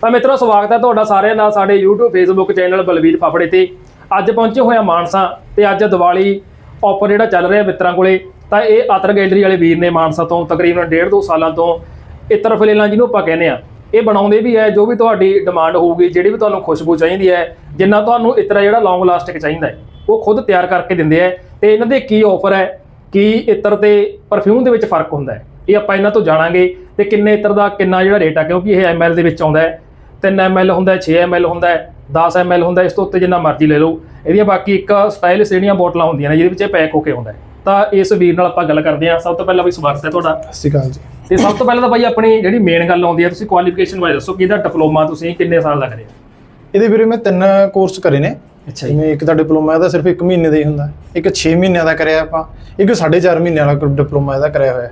ਤਾਂ ਮਿੱਤਰੋ, ਸਵਾਗਤ ਹੈ ਤੁਹਾਡਾ ਸਾਰਿਆਂ ਦਾ ਸਾਡੇ YouTube, Facebook channel Balvir Phaphre ਤੇ। ਅੱਜ ਪਹੁੰਚੇ ਹੋਏ ਆ ਮਾਨਸਾ ਤੇ ਅੱਜ ਦੀਵਾਲੀ ਆਫਰ ਜਿਹੜਾ ਚੱਲ ਰਿਹਾ ਮਿੱਤਰਾਂ ਕੋਲੇ, ਤਾਂ ਇਹ ਆਤਰ ਗੈਲਰੀ ਵਾਲੇ ਵੀਰ ਨੇ ਮਾਨਸਾ ਤੋਂ ਤਕਰੀਬਨ 1.5 2 ਸਾਲਾਂ ਤੋਂ ਇਤਰ ਫਲੇਲਾਂ ਜਿਹਨੂੰ ਆਪਾਂ ਕਹਿੰਦੇ ਆ, ਇਹ ਬਣਾਉਂਦੇ ਵੀ ਹੈ, ਜੋ ਵੀ ਤੁਹਾਡੀ ਡਿਮਾਂਡ ਹੋਊਗੀ, ਜਿਹੜੀ ਵੀ ਤੁਹਾਨੂੰ ਖੁਸ਼ਬੂ ਚਾਹੀਦੀ ਹੈ, ਜਿੰਨਾ ਤੁਹਾਨੂੰ ਇਤਰਾ ਜਿਹੜਾ ਲੌਂਗ ਲਾਸਟਿਕ ਚਾਹੀਦਾ ਹੈ, ਉਹ ਖੁਦ ਤਿਆਰ ਕਰਕੇ ਦਿੰਦੇ ਆ। ਤੇ ਇਹਨਾਂ ਦੇ ਕੀ ਆਫਰ ਹੈ, ਕੀ ਇਤਰ ਤੇ ਪਰਫਿਊਮ ਦੇ ਵਿੱਚ ਫ਼ਰਕ ਹੁੰਦਾ ਹੈ, ਇਹ ਆਪਾਂ ਇਹਨਾਂ ਤੋਂ ਜਾਣਾਂਗੇ, ਤੇ ਕਿੰਨੇ ਇਤਰ ਦਾ ਕਿੰਨਾ ਜਿਹੜਾ ਰੇਟ ਆ, ਕਿਉਂਕਿ ਇਹ ml ਦੇ ਵਿੱਚ ਆਉਂਦਾ ਹੈ। 3 ml ਹੁੰਦਾ ਹੈ 6 ml ਹੁੰਦਾ ਹੈ 10 ml ਹੁੰਦਾ ਇਸ ਤੋਂ ਉੱਤੇ ਜਿੰਨਾ ਮਰਜ਼ੀ ਲੈ ਲਓ। ਇਹਦੀਆਂ ਬਾਕੀ ਇੱਕ ਸਟਾਈਲਿਸ਼ ਜਿਹੜੀਆਂ ਬੋਟਲਾਂ ਹੁੰਦੀਆਂ ਨੇ ਜਿਹਦੇ ਵਿੱਚ ਇਹ ਪੈਕ ਹੋ ਕੇ ਆਉਂਦਾ ਹੈ। ਤਾਂ ਇਸ ਵੀਰ ਨਾਲ ਆਪਾਂ ਗੱਲ ਕਰਦੇ ਹਾਂ। ਸਭ ਤੋਂ ਪਹਿਲਾਂ ਵੀ ਸਵਾਗਤ ਹੈ ਤੁਹਾਡਾ। ਸਤਿ ਸ਼੍ਰੀ ਅਕਾਲ ਜੀ। ਤੇ ਸਭ ਤੋਂ ਪਹਿਲਾਂ ਤਾਂ ਬਾਈ ਆਪਣੀ ਜਿਹੜੀ ਮੇਨ ਗੱਲ ਆਉਂਦੀ ਹੈ ਤੁਸੀਂ ਕੁਆਲੀਫਿਕੇਸ਼ਨ ਬਾਰੇ ਦੱਸੋ ਕਿ ਇਹਦਾ ਡਿਪਲੋਮਾ ਤੁਸੀਂ ਕਿੰਨੇ ਸਾਲ ਦਾ ਕਰਿਆ? ਇਹਦੇ ਵੀਰੇ ਮੈਂ ਤਿੰਨ ਕੋਰਸ ਕਰੇ ਨੇ। ਅੱਛਾ ਜਿਵੇਂ ਇੱਕ ਤਾਂ ਡਿਪਲੋਮਾ ਇਹਦਾ ਸਿਰਫ 1 ਮਹੀਨੇ ਦਾ ਹੀ ਹੁੰਦਾ। ਇੱਕ 6 ਮਹੀਨਿਆਂ ਦਾ ਕਰਿਆ ਆਪਾਂ। ਇੱਕ 4.5 ਮਹੀਨਿਆਂ ਵਾਲਾ ਡਿਪਲੋਮਾ ਇਹਦਾ ਕਰਿਆ ਹੋਇਆ।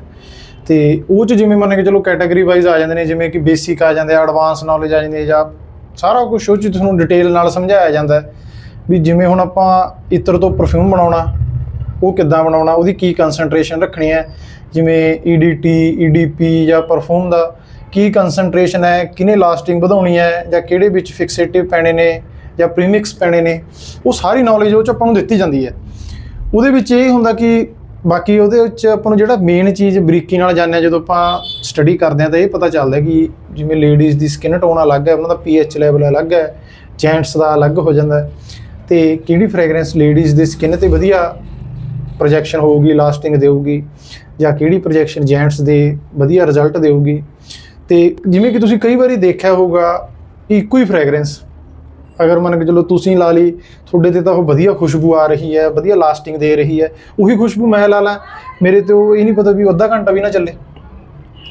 ਤੇ ਉਹ ਚ ਜਿਵੇਂ ਮੰਨ ਕੇ ਚਲੋ ਕੈਟਾਗਰੀ ਵਾਈਜ਼ ਆ ਜਾਂਦੇ ਨੇ, ਜਿਵੇਂ ਕਿ ਬੇਸਿਕ ਆ ਜਾਂਦੇ ਆ ਐਡਵਾਂਸ ਨੌਲੇਜ ਆ ਜਾਂਦੀ ਹੈ ਜਾਂ ਸਾਰਾ ਕੁਝ ਉਹ ਚ ਤੁਹਾਨੂੰ ਡਿਟੇਲ ਨਾਲ ਸਮਝਾਇਆ ਜਾਂਦਾ ਵੀ ਜਿਵੇਂ ਹੁਣ ਆਪਾਂ ਇਤਰ ਤੋਂ ਪਰਫਿਊਮ ਬਣਾਉਣਾ, ਉਹ ਕਿੱਦਾਂ ਬਣਾਉਣਾ, ਉਹਦੀ ਕੀ ਕਨਸੈਂਟਰੇਸ਼ਨ ਰੱਖਣੀ ਹੈ, ਜਿਵੇਂ E EDT EDP ਜਾਂ ਪਰਫਿਊਮ ਦਾ ਕੀ ਕਨਸੈਂਟਰੇਸ਼ਨ ਹੈ ਕਿਨੇ ਲਾਸਟਿੰਗ ਵਧਾਉਣੀ ਹੈ ਜਾਂ ਕਿਹੜੇ ਵਿੱਚ ਫਿਕਸੇਟਿਵ ਪੈਣੇ ਨੇ ਜਾਂ ਪ੍ਰੀਮਿਕਸ ਪੈਣੇ ਨੇ, ਉਹ ਸਾਰੀ ਨੌਲੇਜ ਉਹ ਚ ਆਪਾਂ ਨੂੰ ਦਿੱਤੀ ਜਾਂਦੀ ਹੈ। ਉਹਦੇ ਵਿੱਚ ਇਹ ਹੁੰਦਾ ਕਿ ਬਾਕੀ ਉਹਦੇ ਵਿੱਚ ਆਪਾਂ ਨੂੰ ਜਿਹੜਾ ਮੇਨ ਚੀਜ਼ ਬਰੀਕੀ ਨਾਲ ਜਾਣਿਆ ਜਦੋਂ ਆਪਾਂ ਸਟੱਡੀ ਕਰਦੇ ਹਾਂ ਤਾਂ ਇਹ ਪਤਾ ਚੱਲਦਾ ਕਿ ਜਿਵੇਂ ਲੇਡੀਜ਼ ਦੀ ਸਕਿਨ ਟੋਨ ਅਲੱਗ ਹੈ, ਉਹਨਾਂ ਦਾ pH ਲੈਵਲ ਅਲੱਗ ਹੈ ਜੈਂਟਸ ਦਾ ਅਲੱਗ ਹੋ ਜਾਂਦਾ ਹੈ। ਤੇ ਕਿਹੜੀ ਫ੍ਰੈਗਰੈਂਸ ਲੇਡੀਜ਼ ਦੀ ਸਕਿਨ ਤੇ ਵਧੀਆ ਪ੍ਰੋਜੈਕਸ਼ਨ ਹੋਊਗੀ ਲਾਸਟਿੰਗ ਦੇਊਗੀ, ਜਾਂ ਕਿਹੜੀ ਪ੍ਰੋਜੈਕਸ਼ਨ ਜੈਂਟਸ ਦੇ ਵਧੀਆ ਰਿਜ਼ਲਟ ਦੇਊਗੀ। ਤੇ ਜਿਵੇਂ ਕਿ ਤੁਸੀਂ ਕਈ ਵਾਰੀ ਦੇਖਿਆ ਹੋਊਗਾ ਇੱਕੋ ਹੀ ਫ੍ਰੈਗਰੈਂਸ ਅਗਰ ਮੰਨ ਕੇ ਚਲੋ ਤੁਸੀਂ ਲਾ ਲਈ ਤੁਹਾਡੇ ਤੇ ਤਾਂ ਉਹ ਵਧੀਆ ਖੁਸ਼ਬੂ ਆ ਰਹੀ ਹੈ ਵਧੀਆ ਲਾਸਟਿੰਗ ਦੇ ਰਹੀ ਹੈ ਉਹੀ ਖੁਸ਼ਬੂ ਮੈਂ ਲਾ ਲਾਂ। ਮੇਰੇ ਤੇ ਉਹ ਇਹ ਨਹੀਂ ਪਤਾ ਵੀ ਅੱਧਾ ਘੰਟਾ ਵੀ ਨਾ ਚੱਲੇ।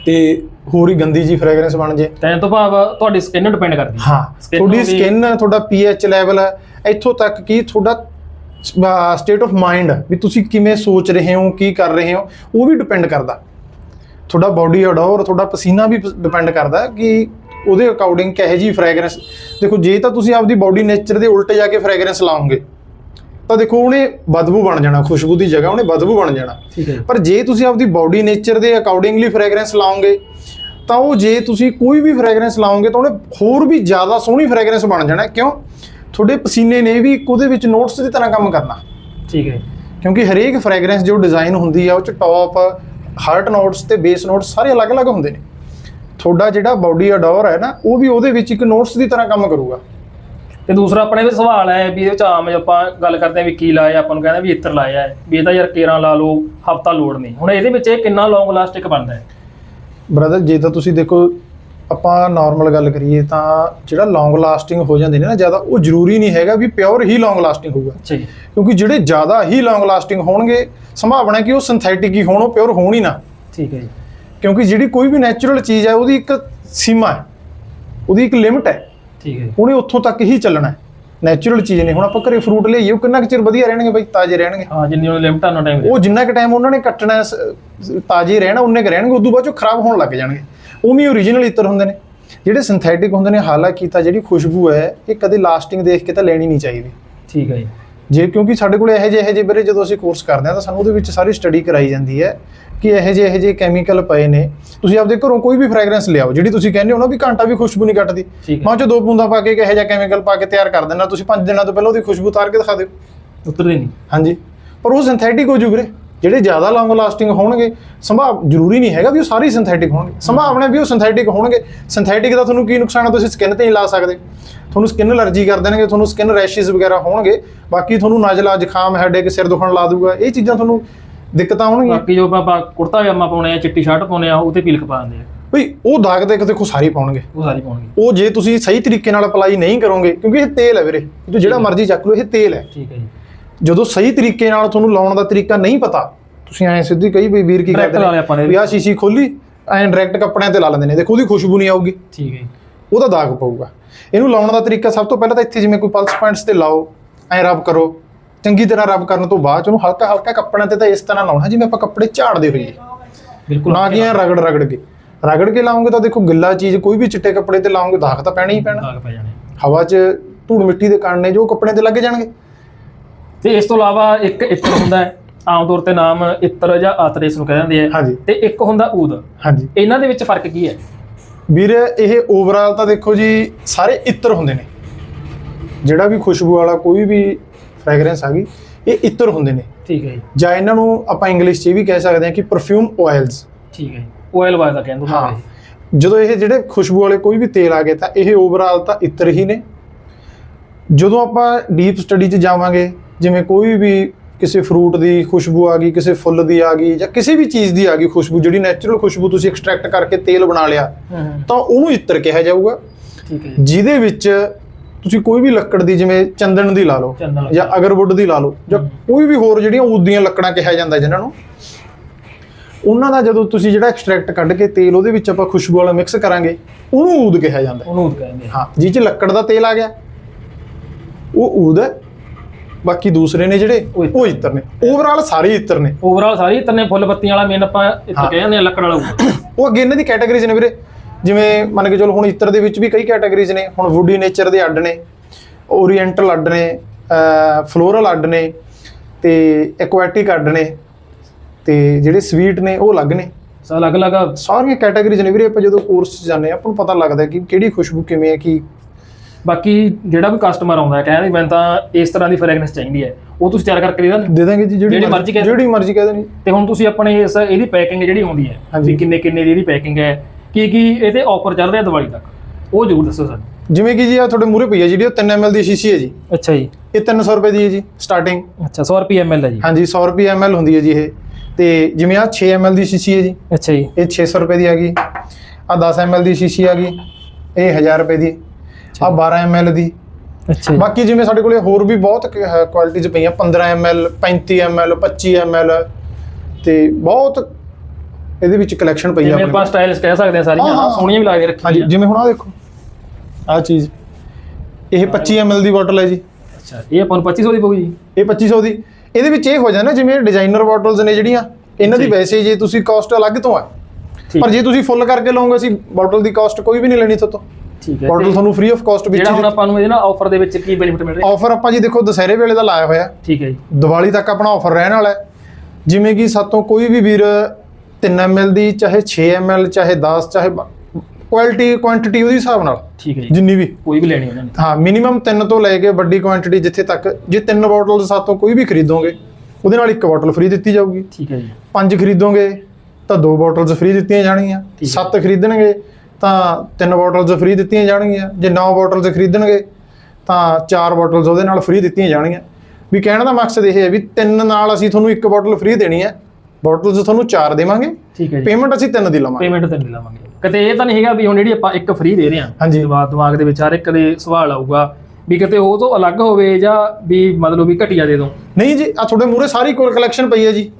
ਤੇ ਹੋਰ ਹੀ ਗੰਦੀ ਜੀ ਫ੍ਰੈਗਰੈਂਸ ਬਣ ਜੇ। ਤੈਨ ਤੋਂ ਭਾਵ ਤੁਹਾਡੀ ਸਕਿਨ ਡਿਪੈਂਡ ਕਰਦੀ ਹੈ। ਤੁਹਾਡੀ ਸਕਿਨ ਤੁਹਾਡਾ pH ਲੈਵਲ ਇੱਥੋਂ ਤੱਕ ਕਿ ਤੁਹਾਡਾ ਸਟੇਟ ਆਫ ਮਾਈਂਡ ਵੀ ਤੁਸੀਂ ਕਿਵੇਂ ਸੋਚ ਰਹੇ ਹੋ ਕੀ ਕਰ ਰਹੇ ਹੋ ਉਹ ਵੀ ਡਿਪੈਂਡ ਕਰਦਾ। ਤੁਹਾਡਾ ਬਾਡੀ ਅਡੋਰ ਤੁਹਾਡਾ ਪਸੀਨਾ ਵੀ ਡਿਪੈਂਡ ਕਰਦਾ ਕਿ ਉਹਦੇ ਅਕੋਰਡਿੰਗ ਕਿਹੋ ਜੀ ਫ੍ਰੈਗਰੈਂਸ ਦੇਖੋ ਜੇ ਤਾਂ ਤੁਸੀਂ ਆਪਦੀ ਬਾਡੀ ਨੇਚਰ ਦੇ ਉਲਟ ਜਾ ਕੇ ਫ੍ਰੈਗਰੈਂਸ ਲਾਓਗੇ ਤਾਂ ਦੇਖੋ ਉਹਨੇ ਬਦਬੂ ਬਣ ਜਾਣਾ ਖੁਸ਼ਬੂ ਦੀ ਜਗ੍ਹਾ ਉਹਨੇ ਬਦਬੂ ਬਣ ਜਾਣਾ। ਪਰ ਜੇ ਤੁਸੀਂ ਆਪਦੀ ਬਾਡੀ ਨੇਚਰ ਦੇ ਅਕੋਰਡਿੰਗਲੀ ਫ੍ਰੈਗਰੈਂਸ ਲਾਓਗੇ ਤਾਂ ਉਹ ਜੇ ਤੁਸੀਂ ਕੋਈ ਵੀ ਫ੍ਰੈਗਰੈਂਸ ਲਾਓਗੇ ਤਾਂ ਉਹਨੇ ਹੋਰ ਵੀ ਜ਼ਿਆਦਾ ਸੋਹਣੀ ਫ੍ਰੈਗਰੈਂਸ ਬਣ ਜਾਣਾ। ਕਿਉਂ? ਤੁਹਾਡੇ ਪਸੀਨੇ ਨੇ ਵੀ ਉਹਦੇ ਵਿੱਚ ਨੋਟਸ ਦੀ ਤਰ੍ਹਾਂ ਕੰਮ ਕਰਨਾ। ਠੀਕ ਹੈ। ਕਿਉਂਕਿ ਹਰੇਕ ਫ੍ਰੈਗਰੈਂਸ ਜੋ ਡਿਜ਼ਾਈਨ ਹੁੰਦੀ ਆ ਉਹ ਚ ਟੌਪ ਹਾਰਟ ਨੋਟਸ ਤੇ ਬੇਸ ਨੋਟਸ ਸਾਰੇ ਅਲੱਗ-ਅਲੱਗ ਹੁੰਦੇ ਨੇ। ਤੁਹਾਡਾ ਜਿਹੜਾ ਬਾਡੀ ਅਡੋਰ ਹੈ ਨਾ ਉਹ ਵੀ ਉਹਦੇ ਵਿੱਚ ਇੱਕ ਨੋਟਸ ਦੀ ਤਰ੍ਹਾਂ ਕੰਮ ਕਰੂਗਾ। ਤੇ ਦੂਸਰਾ ਆਪਣੇ ਵੀ ਸਵਾਲ ਹੈ ਵੀ ਇਹਦੇ ਵਿੱਚ ਆਮ ਜੇ ਆਪਾਂ ਗੱਲ ਕਰਦੇ ਹਾਂ ਵੀ ਕੀ ਲਾਇਆ ਆਪਾਂ ਨੂੰ ਕਹਿੰਦੇ ਵੀ ਇੱਤਰ ਲਾਇਆ ਹੈ ਵੀ ਇਹਦਾ ਯਾਰ ਕੇਰਾਂ ਲਾ ਲਓ ਹਫਤਾ ਲੋੜ ਨਹੀਂ। ਹੁਣ ਇਹਦੇ ਵਿੱਚ ਇਹ ਕਿੰਨਾ ਲੌਂਗ ਲਾਸਟਿਕ ਬਣਦਾ ਹੈ? ਬ੍ਰਦਰ ਜੇ ਤਾਂ ਤੁਸੀਂ ਦੇਖੋ ਆਪਾਂ ਨਾਰਮਲ ਗੱਲ ਕਰੀਏ ਤਾਂ ਜਿਹੜਾ ਲੌਂਗ ਲਾਸਟਿੰਗ ਹੋ ਜਾਂਦੇ ਨੇ ਨਾ ਜ਼ਿਆਦਾ ਉਹ ਜ਼ਰੂਰੀ ਨਹੀਂ ਹੈਗਾ ਵੀ ਪਿਓਰ ਹੀ ਲੌਂਗ ਲਾਸਟਿੰਗ ਹੋਊਗਾ। ਜੀ। ਕਿਉਂਕਿ ਜਿਹੜੇ ਜ਼ਿਆਦਾ ਹੀ ਲੌਂਗ ਲਾਸਟਿੰਗ ਹੋਣਗੇ ਸੰਭਾਵਨਾ ਹੈ ਕਿ ਉਹ ਸਿੰਥੈਟਿਕ ਹੀ ਹੋਣ ਉਹ ਪਿਓਰ ਹੋਣ ਹੀ ਨਾ। ਠੀਕ ਹੈ ਜੀ। ਕਿਉਂਕਿ ਜਿਹੜੀ ਕੋਈ ਵੀ ਨੈਚੁਰਲ ਚੀਜ਼ ਹੈ ਉਹਦੀ ਇੱਕ ਸੀਮਾ ਹੈ। ਉਹਦੀ ਇੱਕ ਲਿਮਟ ਹੈ। ਠੀਕ ਹੈ ਉਹਨੇ ਉੱਥੋਂ ਤੱਕ ਹੀ ਚੱਲਣਾ ਹੈ। ਨੈਚੁਰਲ ਚੀਜ਼ ਨੇ। ਹੁਣ ਆਪਾਂ ਘਰੇ ਫਰੂਟ ਲਿਆਈਏ ਉਹ ਕਿੰਨਾ ਕੁ ਚਿਰ ਵਧੀਆ ਰਹਿਣਗੇ ਬਈ? ਤਾਜ਼ੇ ਰਹਿਣਗੇ। ਹਾਂ ਜਿੰਨੀ ਉਹਨੇ ਲਿਮਟ ਆਨੋ ਟਾਈਮ ਉਹ ਜਿੰਨਾ ਕੁ ਟਾਈਮ ਉਹਨਾਂ ਨੇ ਕੱਟਣਾ ਤਾਜ਼ੇ ਰਹਿਣਾ ਉਹਨੇ ਕੁ ਰਹਿਣਗੇ। ਉਦੋਂ ਬਾਅਦ ਚੋਂ ਖਰਾਬ ਹੋਣ ਲੱਗ ਜਾਣਗੇ। ਉਵੇਂ ਓਰੀਜਨਲ ਇਤਰ ਹੁੰਦੇ ਨੇ। ਜਿਹੜੇ ਸਿੰਥੈਟਿਕ ਹੁੰਦੇ ਨੇ ਹਾਲਾਂਕਿ ਤਾਂ ਜਿਹੜੀ ਖੁਸ਼ਬੂ ਹੈ ਇਹ ਕਦੇ ਲਾਸਟਿੰਗ ਦੇਖ ਕੇ ਤਾਂ ਲੈਣੀ ਨਹੀਂ ਚਾਹੀਦੀ। ਠੀਕ ਹੈ ਜੀ। ਜੇ ਕਿਉਂਕਿ ਸਾਡੇ ਕੋਲ ਇਹੋ ਜਿਹੇ ਇਹੋ ਜਿਹੇ ਵੀਰੇ ਜਦੋਂ ਅਸੀਂ ਕੋਰਸ ਕਰਦੇ ਹਾਂ ਤਾਂ ਸਾਨੂੰ ਉਹਦੇ ਵਿੱਚ ਸਾਰੀ ਸਟੱਡੀ ਕਰਾਈ ਜਾਂਦੀ ਹੈ ਕਿ ਇਹੋ ਜਿਹੇ ਇਹੋ ਜਿਹੇ ਕੈਮੀਕਲ ਪਏ ਨੇ। ਤੁਸੀਂ ਆਪਦੇ ਘਰੋਂ ਕੋਈ ਵੀ ਫ੍ਰੈਗਰੈਂਸ ਲਿਆਓ ਜਿਹੜੀ ਤੁਸੀਂ ਕਹਿੰਦੇ ਹੋ ਨਾ ਵੀ ਘੰਟਾ ਵੀ ਖੁਸ਼ਬੂ ਨਹੀਂ ਕੱਟਦੀ। ਮਾਂ ਚ ਦੋ ਬੂੰਦਾਂ ਪਾ ਕੇ ਇਹੋ ਜਿਹਾ ਕੈਮੀਕਲ ਪਾ ਕੇ ਤਿਆਰ ਕਰ ਦੇਣਾ ਤੁਸੀਂ 5 ਦਿਨਾਂ ਤੋਂ ਪਹਿਲਾਂ ਉਹਦੀ ਖੁਸ਼ਬੂ ਉਤਾਰ ਕੇ ਦਿਖਾ ਦਿਓ। ਉਤਰਦੇ ਨਹੀਂ। ਹਾਂਜੀ। ਪਰ ਉਹ ਸਿੰਥੈਟਿਕ ਹੋ ਜੂ ਵੀਰੇ। ਜਿਹੜੇ ਜ਼ਿਆਦਾ ਲੌਂਗ ਲਾਸਟਿੰਗ ਹੋਣਗੇ ਸੰਭਾਵ ਜ਼ਰੂਰੀ ਨਹੀਂ ਹੈਗਾ ਵੀ ਉਹ ਸਾਰੇ ਸਿੰਥੈਟਿਕ ਹੋਣਗੇ। ਸੰਭਾਵਨਾ ਵੀ ਉਹ ਸਿੰਥੈਟਿਕ ਹੋਣਗੇ। ਸਿੰਥੈਟਿਕ ਦਾ ਤੁਹਾਨੂੰ ਕੀ ਨੁਕਸਾਨ ਹੈ ਤੁਸੀਂ ਸਕਿਨ ਤੇ ਨਹੀਂ ਲਾ ਸਕਦੇ। ਤੁਹਾਨੂੰ ਸਕਿਨ ਅਲਰਜੀ ਕਰ ਦੇਣਗੇ ਤੁਹਾਨੂੰ ਸਕਿਨ ਰੈਸ਼ਿਸ ਵਗੈਰਾ ਹੋਣਗੇ। ਬਾਕੀ ਤੁਹਾਨੂੰ ਨਜ਼ਲਾ ਜ਼ੁਕਾਮ ਹੈਡੇਕ ਸਿਰ ਦੁਖਣ ਲਾ ਦੂਗਾ ਇਹ ਚੀਜ਼ਾਂ ਤੁਹਾਨੂੰ ਦਿੱਕਤਾਂ ਹੋਣਗੀਆਂ। ਬਾਕੀ ਜੋ ਆਪਾਂ ਕੁੜਤਾ ਪਜਾਮਾ ਪਾਉਣੇ ਆ ਚਿੱਟੀ ਸ਼ਰਟ ਪਾਉਣੇ ਆ ਉਹ ਤੇ ਪੀਲਕ ਪਾ ਦਿੰਦੇ ਆ। ਭਈ ਉਹ ਦਾਗ ਦੇ ਦੇਖੋ ਸਾਰੇ ਪਾਉਣਗੇ। ਉਹ ਸਾਰੀ ਪਾਉਣਗੇ। ਉਹ ਜੇ ਤੁਸੀਂ ਸਹੀ ਤਰੀਕੇ ਨਾਲ ਅਪਲਾਈ ਨਹੀਂ ਕਰੋਗੇ ਕਿਉਂਕਿ ਇਹ ਤੇਲ ਹੈ ਵੀਰੇ। ਜਿਹੜਾ ਮਰਜ਼ੀ ਚੱਕ ਲਓ ਇਹ ਤੇਲ ਹੈ। ਠੀਕ ਹੈ ਜੀ। ਜਦੋਂ ਸਹੀ ਤਰੀਕੇ ਨਾਲ ਤੁਹਾਨੂੰ ਲਾਉਣ ਦਾ ਤਰੀਕਾ ਨਹੀਂ ਪਤਾ ਤੁਸੀਂ ਐਂ ਸਿੱਧੀ ਕਈ ਵੀ ਵੀਰ ਕੀ Direct ਕਰਦੇ ਲਾ ਲਿਆ ਆਪਾਂ ਨੇ। ਵੀ ਆਹ ਸ਼ੀਸ਼ੀ ਖੋਲੀ ਐਂ ਡਾਇਰੈਕਟ ਕੱਪੜਿਆਂ ਤੇ ਲਾ ਲੈਂਦੇ ਨੇ। ਦੇਖੋ ਉਹਦੀ ਖੁਸ਼ਬੂ ਨਹੀਂ ਆਊਗੀ। ਠੀਕ ਹੈ ਜੀ। ਉਹਦਾ ਦਾਗ ਪਊਗਾ। ਇਹਨੂੰ ਲਾਉਣ ਦਾ ਤਰੀਕਾ ਸਭ ਤੋਂ ਪਹਿਲਾਂ ਤਾਂ ਇੱਥੇ ਜਿਵੇਂ ਕੋਈ ਪਲਸ ਪੁਆਇੰਟਸ ਤੇ ਲਾਓ ਐਂ ਰਬ ਕਰੋ। ਚੰਗੀ ਤਰ੍ਹਾਂ ਰਬ ਕਰਨ ਤੋਂ ਬਾਅਦ 'ਚ ਉਹਨੂੰ ਹਲਕਾ ਹਲਕਾ ਕੱਪੜਿਆਂ ਤੇ ਤਾਂ ਇਸ ਤਰ੍ਹਾਂ ਲਾਉਣਾ ਜਿਵੇਂ ਆਪਾਂ ਕੱਪੜੇ ਝਾੜਦੇ ਹੋਈਏ। ਬਿਲਕੁਲ ਨਾ ਕਿ ਐਂ ਰਗੜ ਰਗੜ ਕੇ। ਰਗੜ ਕੇ ਲਾਉਂਗੇ ਤਾਂ ਦੇਖੋ ਗਿੱਲਾ ਚੀਜ਼ ਕੋਈ ਵੀ ਚਿੱਟੇ ਕੱਪੜੇ ਤੇ ਲਾਉਂਗੇ ਦਾਗ ਤਾਂ ਪੈਣਾ ਹੀ ਪੈਣਾ। ਦਾਗ ਪੈ ਜਾਣੇ। ਹਵਾ 'ਚ ਧੂੜ ਮਿੱਟੀ ਦੇ ਕਣ ਨੇ ਜੋ ਕੱਪੜਿਆਂ ਤੇ ਲੱਗ ਜਾਣਗੇ। ਤੇ ਇਸ ਤੋਂ ਇਲਾਵਾ ਇੱਕ ਇੱਤਰ ਹੁੰਦਾ ਹੈ ਆਮ ਤੌਰ ਤੇ ਨਾਮ ਇੱਤਰ ਜਾਂ ਆਤਰ ਇਸ ਨੂੰ ਕਹਿੰਦੇ ਆ। ਹਾਂਜੀ। ਤੇ ਇੱਕ ਹੁੰਦਾ ਊਦ। ਹਾਂਜੀ। ਇਹਨਾਂ ਦੇ ਵਿੱਚ ਫ਼ਰਕ ਕੀ ਹੈ? ਵੀਰ ਇਹ ਓਵਰਆਲ ਤਾਂ ਦੇਖੋ ਜੀ ਸਾਰੇ ਇਤਰ ਹੁੰਦੇ ਨੇ। ਜਿਹੜਾ ਵੀ ਖੁਸ਼ਬੂ ਵਾਲਾ ਕੋਈ ਵੀ ਫ੍ਰੈਗਰੈਂਸ ਆ ਗਈ ਇਹ ਇਤਰ ਹੁੰਦੇ ਨੇ। ਠੀਕ ਹੈ ਜੀ। ਜਾਂ ਇਹਨਾਂ ਨੂੰ ਆਪਾਂ ਇੰਗਲਿਸ਼ 'ਚ ਇਹ ਵੀ ਕਹਿ ਸਕਦੇ ਹਾਂ ਕਿ ਪਰਫਿਊਮ ਆਇਲਸ ਠੀਕ ਹੈ ਆਇਲ ਵਾਇਲ ਦਾ ਕਹਿੰਦੇ ਹਾਂ। ਜਦੋਂ ਇਹ ਜਿਹੜੇ ਖੁਸ਼ਬੂ ਵਾਲੇ ਕੋਈ ਵੀ ਤੇਲ ਆ ਗਏ ਤਾਂ ਇਹ ਓਵਰਆਲ ਤਾਂ ਇਤਰ ਹੀ ਨੇ। ਜਦੋਂ ਆਪਾਂ ਡੀਪ ਸਟੱਡੀ 'ਚ ਜਾਵਾਂਗੇ ਜਿਵੇਂ ਕੋਈ ਵੀ ਕਿਸੇ ਫਰੂਟ ਦੀ ਖੁਸ਼ਬੂ ਆ ਗਈ ਕਿਸੇ ਫੁੱਲ ਦੀ ਆ ਗਈ ਜਾਂ ਕਿਸੇ ਵੀ ਚੀਜ਼ ਦੀ ਆ ਗਈ ਖੁਸ਼ਬੂ ਜਿਹੜੀ ਨੈਚੁਰਲ ਖੁਸ਼ਬੂ ਤੁਸੀਂ ਐਕਸਟ੍ਰੈਕਟ ਕਰਕੇ ਤੇਲ ਬਣਾ ਲਿਆ ਤਾਂ ਉਹਨੂੰ ਇਤਰ ਕਿਹਾ ਜਾਊਗਾ। ਠੀਕ ਹੈ ਜੀ। ਜਿਹਦੇ ਵਿੱਚ ਤੁਸੀਂ ਕੋਈ ਵੀ ਲੱਕੜ ਦੀ ਜਿਵੇਂ ਚੰਦਨ ਦੀ ਲਾ ਲਓ ਜਾਂ ਅਗਰਵੁੱਡ ਦੀ ਲਾ ਲਓ ਜਾਂ ਕੋਈ ਵੀ ਹੋਰ ਜਿਹੜੀਆਂ ਊਦ ਦੀਆਂ ਲੱਕੜਾਂ ਕਿਹਾ ਜਾਂਦਾ ਜਿਨ੍ਹਾਂ ਨੂੰ ਉਹਨਾਂ ਦਾ ਜਦੋਂ ਤੁਸੀਂ ਜਿਹੜਾ ਐਕਸਟ੍ਰੈਕਟ ਕੱਢ ਕੇ ਤੇਲ ਉਹਦੇ ਵਿੱਚ ਆਪਾਂ ਖੁਸ਼ਬੂ ਵਾਲਾ ਮਿਕਸ ਕਰਾਂਗੇ ਉਹਨੂੰ ਊਦ ਕਿਹਾ ਜਾਂਦਾ। ਉਹਨੂੰ ਕਹਿੰਦੇ ਆ। ਹਾਂ ਜਿਹ ਚ ਲੱਕੜ ਦਾ ਤੇਲ ਆ ਗਿਆ ਉਹ ਊਦ ਹੈ। ਬਾਕੀ ਦੂਸਰੇ ਨੇ ਜਿਹੜੇ ਉਹ ਇੱਤਰ। ਇੱਤਰ ਨੇ। ਓਵਰਆਲ ਸਾਰੇ ਇੱਤਰ ਨੇ। ਓਵਰਆਲ ਸਾਰੀ ਤੰਨੇ ਫੁੱਲ ਬੱਤੀਆਂ ਵਾਲਾ ਮੇਨ ਆਪਾਂ ਇੱਥੇ ਹਾਂ। ਕਹਿੰਦੇ ਆ ਲੱਕੜ ਵਾਲਾ ਉਹ ਅੱਗੇ ਇਹਨਾਂ ਦੀ ਕੈਟਾਗਰੀਜ਼ ਨੇ ਵੀਰੇ। ਜਿਵੇਂ ਮੰਨ ਕੇ ਚਲੋ ਹੁਣ ਇੱਤਰ ਦੇ ਵਿੱਚ ਵੀ ਕਈ ਕੈਟਾਗਰੀਜ਼ ਨੇ। ਹੁਣ ਵੁੱਡੀ ਨੇਚਰ ਦੇ ਅੱਡ ਨੇ ਓਰੀਐਂਟਲ ਅੱਡ ਨੇ ਫਲੋਰਲ ਅੱਡ ਨੇ ਤੇ ਐਕੁਆਟਿਕ ਅੱਡ ਨੇ ਤੇ ਜਿਹੜੇ ਸਵੀਟ ਨੇ ਉਹ ਅਲੱਗ ਨੇ। ਅਲੱਗ-ਅਲੱਗ। ਸਾਰੀਆਂ ਕੈਟਾਗਰੀਜ਼ ਨੇ ਵੀਰੇ ਆਪਾਂ ਜਦੋਂ ਕੋਰਸ 'ਚ ਜਾਂਦੇ ਹਾਂ ਆਪਾਂ ਨੂੰ ਪਤਾ ਲੱਗਦਾ ਕਿ ਕਿਹੜੀ ਖੁਸ਼ਬੂ ਕਿਵੇਂ ਹੈ ਕੀ ਬਾਕੀ ਜਿਹੜਾ ਵੀ ਕਸਟਮਰ ਆਉਂਦਾ ਹੈ ਕਹਿੰਦਾ ਮੈਂ ਤਾਂ ਇਸ ਤਰ੍ਹਾਂ ਦੀ ਫ੍ਰੈਗਰੈਂਸ ਚਾਹੀਦੀ ਹੈ। ਉਹ ਤੁਸੀਂ ਤਿਆਰ ਕਰਕੇ ਦੇ ਦਾਂਗੇ ਦੇ ਦਾਂਗੇ ਜੀ ਜਿਹੜੀ ਮਰਜ਼ੀ ਕਹਿ। ਜਿਹੜੀ ਮਰਜ਼ੀ ਕਹਿ ਦੇਣੀ। ਤੇ ਹੁਣ ਤੁਸੀਂ ਆਪਣੇ ਇਸ ਇਹਦੀ ਪੈਕਿੰਗ ਜਿਹੜੀ ਹੁੰਦੀ ਹੈ। ਵੀ ਕਿੰਨੇ ਕਿੰਨੇ ਦੀ ਇਹਦੀ ਪੈਕਿੰਗ ਹੈ ਕੀ ਕੀ ਇਹਦੇ ਆਫਰ ਚੱਲ ਰਿਹਾ ਦੀਵਾਲੀ ਤੱਕ। ਉਹ ਜ਼ਰੂਰ ਦੱਸੋ ਸਾਨੂੰ। ਜਿਵੇਂ ਕਿ ਜੀ ਆ ਤੁਹਾਡੇ ਮੂਰੇ ਪਈ ਹੈ ਜਿਹੜੀ ਉਹ 3 ml ਦੀ ਸ਼ੀਸ਼ੀ ਹੈ ਜੀ। ਅੱਛਾ ਜੀ। ਇਹ 300 ਰੁਪਏ ਦੀ ਹੈ ਜੀ ਸਟਾਰਟਿੰਗ ਅੱਛਾ 100 ਰੁਪਏ ml ਹੈ ਜੀ। ਹਾਂਜੀ 100 ਰੁਪਏ ml ਹੁੰਦੀ ਹੈ ਜੀ ਇਹ। ਤੇ ਜਿਵੇਂ ਆ 6 ml ਦੀ ਸ਼ੀਸ਼ੀ ਹੈ ਜੀ। ਅੱਛਾ ਜੀ। ਇਹ 600 ਰੁਪਏ ਦੀ ਆ ਗਈ। ਆ 10 ml ਦੀ ਸ਼ੀਸ਼ੀ ਆ ਗਈ। ਇਹ 1000 ਰੁਪਏ ਦੀ। ਆ 12 ml ਦੀ। ਅੱਛਾ ਬਾਕੀ ਜਿਵੇਂ ਸਾਡੇ ਕੋਲੇ ਹੋਰ ਵੀ ਬਹੁਤ ਕੁਆਲਿਟੀ ਚ ਪਈਆਂ। 15 ml 35 ml 25 ml ਤੇ ਬਹੁਤ ਇਹਦੇ ਵਿੱਚ ਕਲੈਕਸ਼ਨ ਪਈ ਆ ਆਪਣੇ ਆਪਾਂ ਸਟਾਈਲਿਸ਼ ਕਹਿ ਸਕਦੇ ਹਾਂ ਸਾਰੀਆਂ ਹਾਂ। ਸੋਹਣੀਆਂ ਵੀ ਲਾ ਕੇ ਰੱਖੀਆਂ ਹਾਂਜੀ। ਜਿਵੇਂ ਹੁਣ ਆ ਦੇਖੋ। ਆ ਚੀਜ਼। ਇਹ 25 ml ਦੀ ਬੋਟਲ ਹੈ ਜੀ। ਅੱਛਾ ਇਹ ਆਪਾਂ ਨੂੰ 2500 ਦੀ ਪਊਗੀ ਜੀ। ਇਹ 2500 ਦੀ। ਇਹਦੇ ਵਿੱਚ ਇਹ ਹੋ ਜਾਂਦਾ ਜਿਵੇਂ ਡਿਜ਼ਾਈਨਰ ਬੋਟਲਸ ਨੇ ਜਿਹੜੀਆਂ ਇਹਨਾਂ ਦੀ। ਵੈਸੇ ਜੇ ਤੁਸੀਂ ਕਾਸਟ ਅਲੱਗ ਤੋਂ ਆ ਪਰ ਜੇ ਤੁਸੀਂ ਫੁੱਲ ਕਰਕੇ ਲਓਗੇ ਅਸੀਂ ਬੋਟਲ ਦੀ ਕਾਸਟ ਕੋਈ ਵੀ ਨਹੀਂ ਲੈਣੀ ਤੁਹਾਤੋਂ। ਠੀਕ ਹੈ ਤੇ ਤੁਹਾਨੂੰ ਫ੍ਰੀ ਆਫ ਕਾਸਟ ਵਿੱਚ ਜਿਹੜਾ ਹੁਣ ਆਪਾਂ ਨੂੰ ਇਹਦੇ ਨਾਲ ਆਫਰ ਦੇ ਵਿੱਚ ਕੀ ਬੈਨੀਫਿਟ ਮਿਲ ਰਿਹਾ? ਆਫਰ ਆਪਾਂ ਜੀ ਦੇਖੋ ਦੁਸਹਿਰੇ ਵੇਲੇ ਦਾ ਲਾਇਆ ਹੋਇਆ। ਠੀਕ ਹੈ ਜੀ। ਦੀਵਾਲੀ ਤੱਕ ਆਪਣਾ ਆਫਰ ਰਹਿਣ ਵਾਲਾ ਹੈ। ਜਿਵੇਂ ਕਿ ਸਾਤੋਂ ਕੋਈ ਵੀ ਵੀਰ 3 ml ਦੀ ਚਾਹੇ 6 ml ਚਾਹੇ 10 ਚਾਹੇ ਕੁਆਲਿਟੀ ਕੁਆਂਟੀਟੀ ਉਹਦੇ ਹਿਸਾਬ ਨਾਲ। ਠੀਕ ਹੈ ਜੀ। ਜਿੰਨੀ ਵੀ। ਕੋਈ ਵੀ ਲੈਣੀ ਉਹਨਾਂ ਨੇ। ਹਾਂ ਮਿਨੀਮਮ 3 ਤੋਂ ਲੈ ਕੇ ਵੱਡੀ ਕੁਆਂਟੀਟੀ ਜਿੱਥੇ ਤੱਕ ਜੇ 3 ਬੋਟਲ ਸਾਤੋਂ ਕੋਈ ਵੀ ਖਰੀਦੋਗੇ ਉਹਦੇ ਨਾਲ ਇੱਕ ਬੋਟਲ ਫ੍ਰੀ ਦਿੱਤੀ ਜਾਊਗੀ। ਠੀਕ ਹੈ ਜੀ। ਪੰਜ ਖਰੀਦੋਗੇ ਤਾਂ ਦੋ ਬੋਟਲਸ ਫ੍ਰੀ ਦਿੱਤੀਆਂ ਜਾਣਗੀਆਂ। ਸੱਤ ਖਰੀਦਣਗੇ ਤਾਂ ਤਿੰਨ ਬੋਟਲਸ ਫ੍ਰੀ ਦਿੱਤੀਆਂ ਜਾਣਗੀਆਂ। ਜੇ ਨੌ ਬੋਟਲਸ ਖਰੀਦਣਗੇ ਤਾਂ ਚਾਰ ਬੋਟਲਸ ਉਹਦੇ ਨਾਲ ਫ੍ਰੀ ਦਿੱਤੀਆਂ ਜਾਣਗੀਆਂ। ਵੀ ਕਹਿਣ ਦਾ ਮਕਸਦ ਇਹ ਹੈ ਵੀ ਤਿੰਨ ਨਾਲ ਅਸੀਂ ਤੁਹਾਨੂੰ ਇੱਕ ਬੋਟਲ ਫ੍ਰੀ ਦੇਣੀ ਹੈ। ਬੋਟਲਸ ਤੁਹਾਨੂੰ ਚਾਰ ਦੇਵਾਂਗੇ। ਠੀਕ ਹੈ ਜੀ। ਪੇਮੈਂਟ ਅਸੀਂ ਤਿੰਨ ਦੀ ਲਵਾਂਗੇ। ਪੇਮੈਂਟ ਤਾਂ ਨਹੀਂ ਲਵਾਂਗੇ। ਕਿਤੇ ਇਹ ਤਾਂ ਨਹੀਂ ਹੈਗਾ ਵੀ ਹੁਣ ਜਿਹੜੀ ਆਪਾਂ ਇੱਕ ਫ੍ਰੀ ਦੇ ਰਹੇ ਹਾਂ ਹਾਂਜੀ। ਦਿਮਾਗ ਦਿਮਾਗ ਦੇ ਵਿੱਚ ਹਰ ਇੱਕ ਦੇ ਸਵਾਲ ਆਊਗਾ। ਵੀ ਕਿਤੇ ਉਹ ਤੋਂ ਅਲੱਗ ਹੋਵੇ ਜਾਂ ਵੀ ਮਤਲਬ ਵੀ ਘਟੀਆ ਦੇ ਦੋ। ਨਹੀਂ ਜੀ ਆ ਤੁਹਾਡੇ ਮੂਰੇ ਸਾਰੀ ਕੋਲ ਕਲੈਕਸ਼ਨ ਪਈ ਹੈ ਜੀ।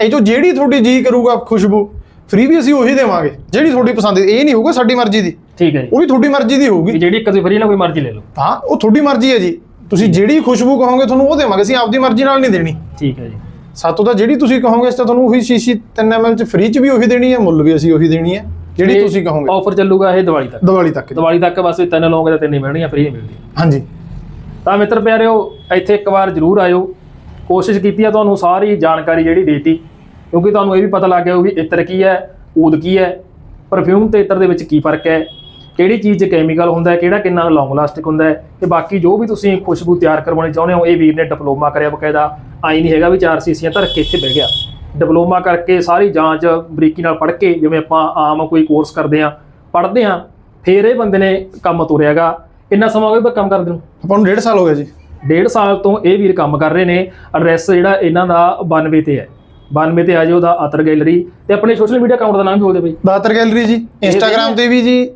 ਇਹ ਜੋ ਜਿਹੜੀ ਤੁਹਾਡੀ ਜੀ ਕਰੂਗਾ ਖੁਸ਼ਬੂ ਫ੍ਰੀ ਵੀ ਅਸੀਂ ਉਹੀ ਦੇਵਾਂਗੇ ਜਿਹੜੀ ਤੁਹਾਡੀ ਪਸੰਦ ਦੀ ਇਹ ਨਹੀਂ ਹੋਊਗਾ ਸਾਡੀ ਮਰਜ਼ੀ ਦੀ। ਠੀਕ ਹੈ ਜੀ। ਉਹ ਵੀ ਤੁਹਾਡੀ ਮਰਜ਼ੀ ਦੀ ਹੋਊਗੀ। ਜਿਹੜੀ ਇੱਕ ਤੁਸੀਂ ਫ੍ਰੀ ਨਾਲ ਕੋਈ ਮਰਜ਼ੀ ਲੈ ਲਓ। ਹਾਂ ਉਹ ਤੁਹਾਡੀ ਮਰਜ਼ੀ ਹੈ ਜੀ। ਤੁਸੀਂ ਜਿਹੜੀ ਖੁਸ਼ਬੂ ਕਹੋਗੇ ਤੁਹਾਨੂੰ ਉਹ ਦੇਵਾਂਗੇ। ਅਸੀਂ ਆਪਦੀ ਮਰਜ਼ੀ ਨਾਲ ਨਹੀਂ ਦੇਣੀ। ਠੀਕ ਹੈ ਜੀ। ਸਾਤੋਂ ਤਾਂ ਜਿਹੜੀ ਤੁਸੀਂ ਕਹੋਗੇ ਇਸ ਤਾਂ ਤੁਹਾਨੂੰ ਉਹੀ ਸ਼ੀਸ਼ੀ 3 ml ਚ ਫ੍ਰੀ ਚ ਵੀ ਉਹੀ ਦੇਣੀ ਹੈ ਮੁੱਲ ਵੀ ਅਸੀਂ ਉਹੀ ਦੇਣੀ ਹੈ ਜਿਹੜੀ ਤੁਸੀਂ ਕਹੋਗੇ। ਆਫਰ ਚੱਲੂਗਾ ਇਹ ਦੀਵਾਲੀ ਤੱਕ। ਦੀਵਾਲੀ ਤੱਕ। ਦੀਵਾਲੀ ਤੱਕ ਬਸ ਤਿੰਨ ਲਓਗੇ ਤਾਂ ਤਿੰਨ ਹੀ ਮਿਲਣੀਆਂ ਫ੍ਰੀ ਮਿਲਦੀ ਹਾਂਜੀ। ਤਾਂ ਮਿੱਤਰ ਪਿਆਰਿਓ ਇੱਥੇ ਇੱਕ ਵਾਰ ਜ਼ਰੂਰ ਆਇਓ। ਕੋਸ਼ਿਸ਼ ਕੀਤੀ ਆ ਤੁਹਾਨੂੰ ਸਾਰੀ ਜਾਣਕਾਰੀ ਜਿਹੜੀ ਦੇਤੀ। ਕਿਉਂਕਿ ਤੁਹਾਨੂੰ ਇਹ ਵੀ ਪਤਾ ਲੱਗ ਗਿਆ ਵੀ ਇਤਰ ਕੀ ਹੈ ਊਦ ਕੀ ਹੈ ਪਰਫਿਊਮ ਤੇ ਇਤਰ ਦੇ ਵਿੱਚ ਕੀ ਫ਼ਰਕ ਹੈ ਕਿਹੜੀ ਚੀਜ਼ 'ਚ ਕੈਮੀਕਲ ਹੁੰਦਾ ਹੈ ਕਿਹੜਾ ਕਿੰਨਾ ਲੌਂਗ ਲਾਸਟਿਕ ਹੁੰਦਾ ਹੈ ਤੇ ਬਾਕੀ ਜੋ ਵੀ ਤੁਸੀਂ ਖੁਸ਼ਬੂ ਤਿਆਰ ਕਰਵਾਉਣੀ ਚਾਹੁੰਦੇ ਹੋ ਇਹ ਵੀਰ ਨੇ ਡਿਪਲੋਮਾ ਕਰਿਆ ਬਕਾਇਦਾ। ਆਈ ਨਹੀਂ ਹੈਗਾ ਵੀ ਚਾਰ ਸੀਸੀਆਂ ਧਰ ਕੇ ਇੱਥੇ ਬਹਿ ਗਿਆ। ਡਿਪਲੋਮਾ ਕਰਕੇ ਸਾਰੀ ਜਾਂਚ ਬਰੀਕੀ ਨਾਲ ਪੜ੍ਹ ਕੇ ਜਿਵੇਂ ਆਪਾਂ ਆਮ ਕੋਈ ਕੋਰਸ ਕਰਦੇ ਆ ਪੜ੍ਹਦੇ ਆ ਫਿਰ ਇਹ ਬੰਦੇ ਨੇ ਕੰਮ ਤੋਰਿਆਗਾ ਇੰਨਾ ਸਮਾਂ ਹੋ ਗਿਆ ਕੰਮ ਕਰਦੇ ਨੂੰ? ਆਪਾਂ ਨੂੰ 1.5 ਸਾਲ ਹੋ ਗਿਆ ਜੀ। ਡੇਢ ਸਾਲ ਤੋਂ ਇਹ ਵੀਰ ਕੰਮ ਕਰ ਰਹੇ ਨੇ। ਐਡਰੈਸ ਜਿਹੜਾ ਇਹਨਾਂ ਦਾ 92 ਤੇ ਹੈ। 92 ਤੇ ਆ ਜਾਓ ਦਾ ਅਤਰ ਗੈਲਰੀ। ਤੇ ਆਪਣੇ ਸੋਸ਼ਲ ਮੀਡੀਆ ਅਕਾਊਂਟ ਦਾ ਨਾਮ ਵੀ ਬੋਲਦੇ ਬਈ। ਦਾਤਰ ਗੈਲਰੀ ਜੀ ਇੰਸਟਾਗ੍ਰam ਤੇ ਵੀ ਜੀ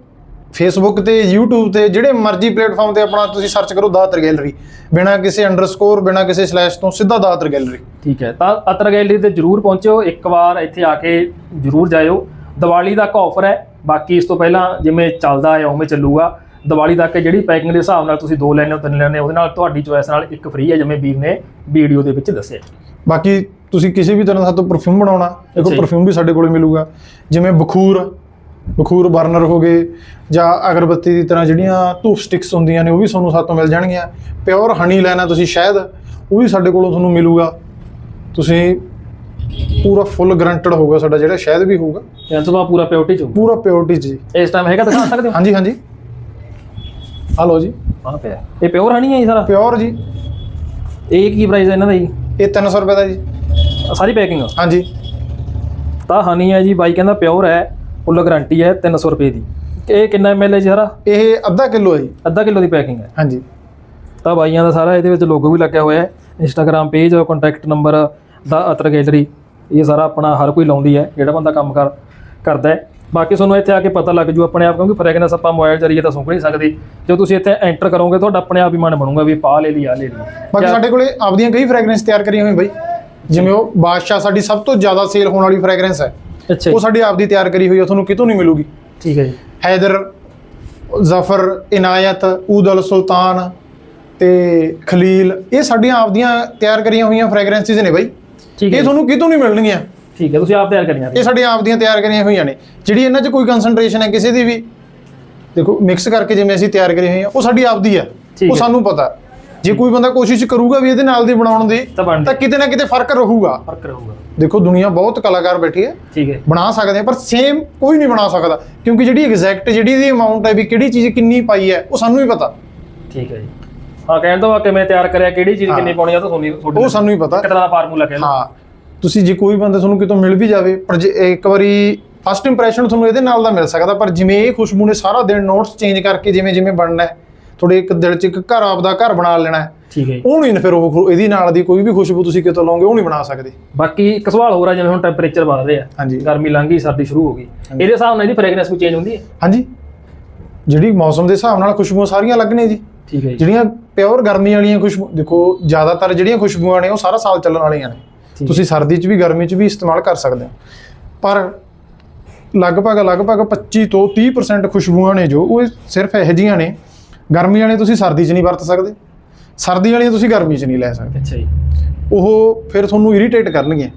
ਫੇਸਬੁੱਕ ਤੇ YouTube ਤੇ ਜਿਹੜੇ ਮਰਜ਼ੀ ਪਲੇਟਫਾਰਮ ਤੇ ਆਪਣਾ ਤੁਸੀਂ ਸਰਚ ਕਰੋ ਦਾਤਰ ਗੈਲਰੀ। ਬਿਨਾ ਕਿਸੇ ਅੰਡਰਸਕੋਰ ਬਿਨਾ ਕਿਸੇ ਸਲੈਸ਼ ਤੋਂ ਸਿੱਧਾ ਦਾਤਰ ਗੈਲਰੀ। ਠੀਕ ਹੈ ਤਾਂ ਅਤਰ ਗੈਲਰੀ ਤੇ ਜਰੂਰ ਪਹੁੰਚਿਓ ਇੱਕ ਵਾਰ ਇੱਥੇ ਆ ਕੇ ਜਰੂਰ ਜਾਇਓ। ਦੀਵਾਲੀ ਦਾ ਆਫਰ ਹੈ ਬਾਕੀ ਇਸ ਤੋਂ ਪਹਿਲਾਂ ਜਿਵੇਂ ਚੱਲਦਾ ਹੈ ਉਵੇਂ ਚੱਲੂਗਾ। ਦੀਵਾਲੀ ਤੱਕ ਜਿਹੜੀ ਪੈਕਿੰਗ ਦੇ ਹਿਸਾਬ ਨਾਲ ਤੁਸੀਂ ਦੋ ਲੈਣੇ ਹੋ ਤਿੰਨ ਲੈਣੇ ਹੋ ਉਹਦੇ ਨਾਲ ਤੁਹਾਡੀ ਚੋਇਸ ਨਾਲ ਇੱਕ ਫ੍ਰੀ ਹੈ ਜਿਵੇਂ ਵੀਰ ਨੇ ਵੀਡੀਓ ਦੇ ਵਿੱਚ ਦੱਸਿਆ। ਬਾਕੀ ਤੁਸੀਂ ਕਿਸੇ ਵੀ ਤਰ੍ਹਾਂ ਦਾ ਤੋਂ ਪਰਫਿਊਮ ਬਣਾਉਣਾ ਦੇਖੋ ਜੀ। ਪਰਫਿਊਮ ਵੀ ਸਾਡੇ ਕੋਲ ਮਿਲੂਗਾ। ਜਿਵੇਂ ਬਖੂਰ ਬਖੂਰ ਬਰਨਰ ਹੋ ਗਏ ਜਾਂ ਅਗਰਬੱਤੀ ਦੀ ਤਰ੍ਹਾਂ ਜਿਹੜੀਆਂ ਧੂਪ ਸਟਿਕਸ ਹੁੰਦੀਆਂ ਨੇ ਉਹ ਵੀ ਤੁਹਾਨੂੰ ਸਾਤੋਂ ਮਿਲ ਜਾਣਗੀਆਂ। ਪਿਓਰ ਹਨੀ ਲੈਣਾ ਤੁਸੀਂ ਸ਼ਾਇਦ ਉਹ ਵੀ ਸਾਡੇ ਕੋਲੋਂ ਤੁਹਾਨੂੰ ਮਿਲੂਗਾ। ਤੁਸੀਂ ਪੂਰਾ ਫੁੱਲ ਗਰੰਟਡ ਹੋਊਗਾ ਸਾਡਾ ਜਿਹੜਾ ਸ਼ਹਿਦ ਵੀ ਹੋਊਗਾ। ਬਾਅਦ ਪੂਰਾ ਪਿਓਰਟੀ ਚ ਹੋਊ ਪੂਰਾ ਪਿਓਰਿਟੀ ਜੀ। ਇਸ ਟਾਈਮ ਹੈਗਾ ਦਿਖਾ ਸਕਦੇ ਹੋ? ਹਾਂਜੀ ਹਾਂਜੀ। ਹਲੋ ਜੀ। ਹਾਂ ਪਿਆ। ਇਹ ਪਿਓਰ ਹਣੀ ਹੈ ਜੀ ਸਾਰਾ? ਪਿਓਰ ਜੀ। ਇਹ ਕੀ ਪ੍ਰਾਈਸ ਹੈ ਇਹਨਾਂ ਦਾ ਜੀ? ਇਹ 300 ਰੁਪਏ ਦਾ ਜੀ। ਸਾਰੀ ਪੈਕਿੰਗ ਹਾਂਜੀ। ਤਾਂ ਹਨੀ ਹੈ ਜੀ ਬਾਈ ਕਹਿੰਦਾ ਪਿਓਰ ਹੈ ਫੁੱਲ ਗਾਰੰਟੀ ਹੈ 300 ਰੁਪਏ ਦੀ। ਇਹ ਕਿੰਨਾ ਐਮਐਲ ਹੈ ਜੀ ਸਾਰਾ? ਇਹ ਅੱਧਾ ਕਿਲੋ ਹੈ ਜੀ। ਅੱਧਾ ਕਿਲੋ ਦੀ ਪੈਕਿੰਗ ਹੈ। ਹਾਂਜੀ। ਤਾਂ ਬਾਈਆਂ ਦਾ ਸਾਰਾ ਇਹਦੇ ਵਿੱਚ ਲੋਗੋ ਵੀ ਲੱਗਿਆ ਹੋਇਆ ਹੈ ਇੰਸਟਾਗ੍ਰam ਪੇਜ ਕੰਟੈਕਟ ਨੰਬਰ ਦਾ ਅਤਰ ਗੈਲਰੀ ਇਹ ਸਾਰਾ ਆਪਣਾ ਹਰ ਕੋਈ ਲਾਉਂਦੀ ਹੈ ਜਿਹੜਾ ਬੰਦਾ ਕੰਮ ਕਰ ਕਰਦਾ ਹੈ। ਬਾਕੀ ਤੁਹਾਨੂੰ ਇੱਥੇ ਆ ਕੇ ਪਤਾ ਲੱਗ ਜੂ ਆਪਣੇ ਆਪ ਕਿਉਂਕਿ ਫ੍ਰੈਗਨੈਂਸ ਆਪਾਂ ਮੋਬਾਈਲ ਜਰੀਏ ਤਾਂ ਸੁੰਘ ਨਹੀਂ ਸਕਦੇ। ਜਦੋਂ ਤੁਸੀਂ ਇੱਥੇ ਐਂਟਰ ਕਰੋਗੇ ਤੁਹਾਡਾ ਆਪਣੇ ਆਪ ਹੀ ਮਨ ਬਣੂਗਾ ਵੀ ਪਾ ਲੈ ਲਈ ਆ ਲੈ ਲਈ। ਬਾਕੀ ਸਾਡੇ ਕੋਲੇ ਆਪਦੀਆਂ ਕਈ ਫ੍ਰੈਗਰੈਂਸ ਤਿਆਰ ਕਰੀਆਂ ਹੋਈਆਂ ਬਾਈ। ਜਿਵੇਂ ਉਹ ਬਾਦਸ਼ਾਹ ਸਾਡੀ ਸਭ ਤੋਂ ਜ਼ਿਆਦਾ ਸੇਲ ਹੋਣ ਵਾਲੀ ਫ੍ਰੈਗਰੈਂਸ ਹੈ। ਅੱਛਾ ਉਹ ਸਾਡੀ ਆਪਦੀ ਤਿਆਰ ਕਰੀ ਹੋਈ ਹੈ ਤੁਹਾਨੂੰ ਕਿਤੋਂ ਨਹੀਂ ਮਿਲੂਗੀ। ਠੀਕ ਹੈ ਜੀ। ਹੈਦਰ ਜ਼ਫਰ ਇਨਾਇਤ ਊਦਲ ਸੁਲਤਾਨ ਤੇ ਖਲੀਲ ਇਹ ਸਾਡੀਆਂ ਆਪਦੀਆਂ ਤਿਆਰ ਕਰੀਆਂ ਹੋਈਆਂ ਫ੍ਰੈਗਰੈਂਸਿਸ ਨੇ ਬਾਈ। ਇਹ ਤੁਹਾਨੂੰ ਕਿਤੋਂ ਨਹੀਂ ਮਿਲਣਗੀਆਂ। ਠੀਕ ਹੈ ਤੁਸੀਂ ਆਪ ਤਿਆਰ ਕਰੀਆਂ ਇਹ ਸਾਡੀਆਂ ਆਪਦੀਆਂ ਤਿਆਰ ਕਰੀਆਂ ਹੋਈਆਂ ਨੇ। ਜਿਹੜੀ ਇਹਨਾਂ 'ਚ ਕੋਈ ਕਨਸੈਂਟ੍ਰੇਸ਼ਨ ਹੈ ਕਿਸੇ ਦੀ ਵੀ। ਦੇਖੋ ਮਿਕਸ ਕਰਕੇ ਜਿਵੇਂ ਅਸੀਂ ਤਿਆਰ ਕਰੀ ਹੋਈ ਆ ਉਹ ਸਾਡੀ ਆਪਦੀ ਹੈ। ਉਹ। ਸਾਨੂੰ ਪਤਾ। ਜੇ ਕੋਈ ਬੰਦਾ ਕੋਸ਼ਿਸ਼ ਕਰੂਗਾ ਵੀ ਇਹਦੇ ਨਾਲ ਦੀ ਬਣਾਉਣ ਦੀ ਤਾਂ ਕਿਤੇ ਨਾ ਕਿਤੇ ਫ਼ਰਕ ਰਹੂਗਾ। ਫ਼ਰਕ ਰਹੂਗਾ। ਦੇਖੋ ਦੁਨੀਆ ਬਹੁਤ ਕਲਾਕਾਰ ਬੈਠੀ ਹੈ। ਠੀਕ ਹੈ। ਬਣਾ ਸਕਦੇ ਆ ਪਰ ਸੇਮ ਕੋਈ ਨਹੀਂ ਬਣਾ ਸਕਦਾ। ਕਿਉਂਕਿ ਜਿਹੜੀ ਐਗਜ਼ੈਕਟ ਜਿਹੜੀ ਦੀ ਅਮਾਉਂਟ ਹੈ ਵੀ ਕਿਹੜੀ ਚੀਜ਼ ਕਿੰਨੀ ਪਾਈ ਹੈ ਉਹ ਸਾਨੂੰ ਹੀ ਪਤਾ। ਠੀਕ ਹੈ ਜੀ। ਹਾਂ ਕਹਿਣ ਤੋਂ ਬਾਅਦ ਕਿਵੇਂ ਤਿਆਰ ਕਰਿਆ ਕਿਹੜੀ ਚੀਜ਼ ਕਿੰਨੀ ਪਾਉਣੀ ਆ ਤਾਂ ਤੁਹਾਨੂੰ ਤੁਹਾਡੇ ਉਹ ਸਾਨੂੰ ਹੀ ਪਤਾ। ਇੱਕ ਤਰ੍ਹਾਂ ਦਾ ਫਾਰਮੂਲਾ ਕਹਿ ਲਓ ਹਾਂ। ਤੁਸੀਂ ਜੇ ਕੋਈ ਬੰਦਾ ਤੁਹਾਨੂੰ ਕਿਤੋਂ ਮਿਲ ਵੀ ਜਾਵੇ ਪਰ ਜੇ ਇੱਕ ਵਾਰੀ ਫਸਟ ਇੰਪ੍ਰੈਸ਼ਨ ਤੁਹਾਨੂੰ ਇਹਦੇ ਨਾਲ ਦਾ ਮਿਲ ਸਕਦਾ ਪਰ ਜਿਵੇਂ ਇਹ ਖੁਸ਼ਬੂ ਨੇ ਸਾਰਾ ਦਿਨ ਨੋਟਸ ਚੇਂਜ ਕਰਕੇ ਜਿਵੇਂ ਜਿਵੇਂ ਬਣਨਾ ਹੈ ਤੁਹਾਡੇ ਇੱਕ ਦਿਲ 'ਚ ਇੱਕ ਘਰ ਆਪਦਾ ਘਰ ਬਣਾ ਲੈਣਾ ਹੈ। ਠੀਕ ਹੈ ਉਹ ਨਹੀਂ ਫਿਰ ਉਹ ਇਹਦੀ ਨਾਲ ਦੀ ਕੋਈ ਵੀ ਖੁਸ਼ਬੂ ਤੁਸੀਂ ਕਿਤੋਂ ਲਓਗੇ ਉਹ ਨਹੀਂ ਬਣਾ ਸਕਦੇ। ਬਾਕੀ ਇੱਕ ਸਵਾਲ ਹੋਰ ਆ ਜਿਵੇਂ ਹੁਣ ਟੈਂਪਰੇਚਰ ਵੱਧ ਰਿਹਾ ਗਰਮੀ ਲੰਘ ਗਈ ਸਰਦੀ ਸ਼ੁਰੂ ਹੋ ਗਈ ਇਹਦੇ ਹਿਸਾਬ ਨਾਲ ਇਹਦੀ ਫ੍ਰੈਗਨੈਂਸ ਵੀ ਚੇਂਜ ਹੁੰਦੀ ਹੈ? ਹਾਂਜੀ। ਜਿਹੜੀ ਮੌਸਮ ਦੇ ਹਿਸਾਬ ਨਾਲ ਖੁਸ਼ਬੂਆਂ ਸਾਰੀਆਂ ਅਲੱਗ ਨੇ ਜੀ। ਠੀਕ ਹੈ ਜਿਹੜੀਆਂ ਪਿਓਰ ਗਰਮੀ ਵਾਲੀਆਂ ਖੁਸ਼ਬੂ ਦੇਖੋ ਜ਼ਿਆਦਾਤਰ ਜਿਹੜੀਆਂ ਖੁਸ਼ਬੂਆਂ ਨੇ ਉਹ ਸਾਰਾ ਸਾਲ ਚੱਲਣ ਵਾਲੀਆਂ ਨੇ। ਤੁਸੀਂ ਸਰਦੀ 'ਚ ਵੀ ਗਰਮੀ 'ਚ ਵੀ ਇਸਤੇਮਾਲ ਕਰ ਸਕਦੇ ਹੋ। ਪਰ ਲਗਭਗ ਲਗਭਗ 25 ਤੋਂ 30% ਖੁਸ਼ਬੂਆਂ ਨੇ ਜੋ ਉਹ ਸਿਰਫ ਇਹੋ ਜਿਹੀਆਂ ਨੇ ਗਰਮੀ ਵਾਲੀਆਂ ਤੁਸੀਂ ਸਰਦੀ 'ਚ ਨਹੀਂ ਵਰਤ ਸਕਦੇ। ਸਰਦੀ ਵਾਲੀਆਂ ਤੁਸੀਂ ਗਰਮੀ 'ਚ ਨਹੀਂ ਲੈ ਸਕਦੇ। ਅੱਛਾ ਜੀ। ਉਹ ਫਿਰ ਤੁਹਾਨੂੰ ਇਰੀਟੇਟ ਕਰਨਗੀਆਂ।